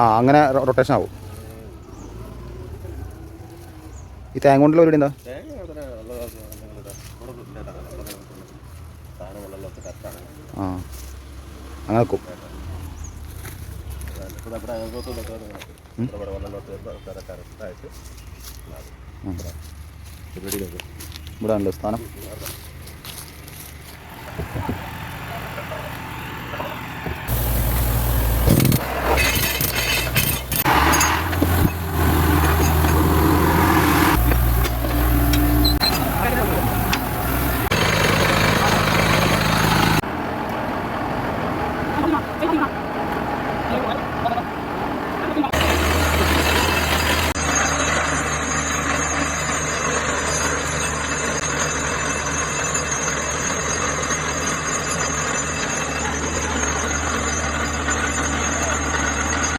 ആ അങ്ങനെ റൊട്ടേഷൻ ആവും. ഈ തേങ്ങ കൊണ്ടുള്ള ഒരു എന്താ? ഉള്ള ആ അങ്ങനെ വെക്കും. ഇവിടെ ഇവിടെ സ്ഥാനം.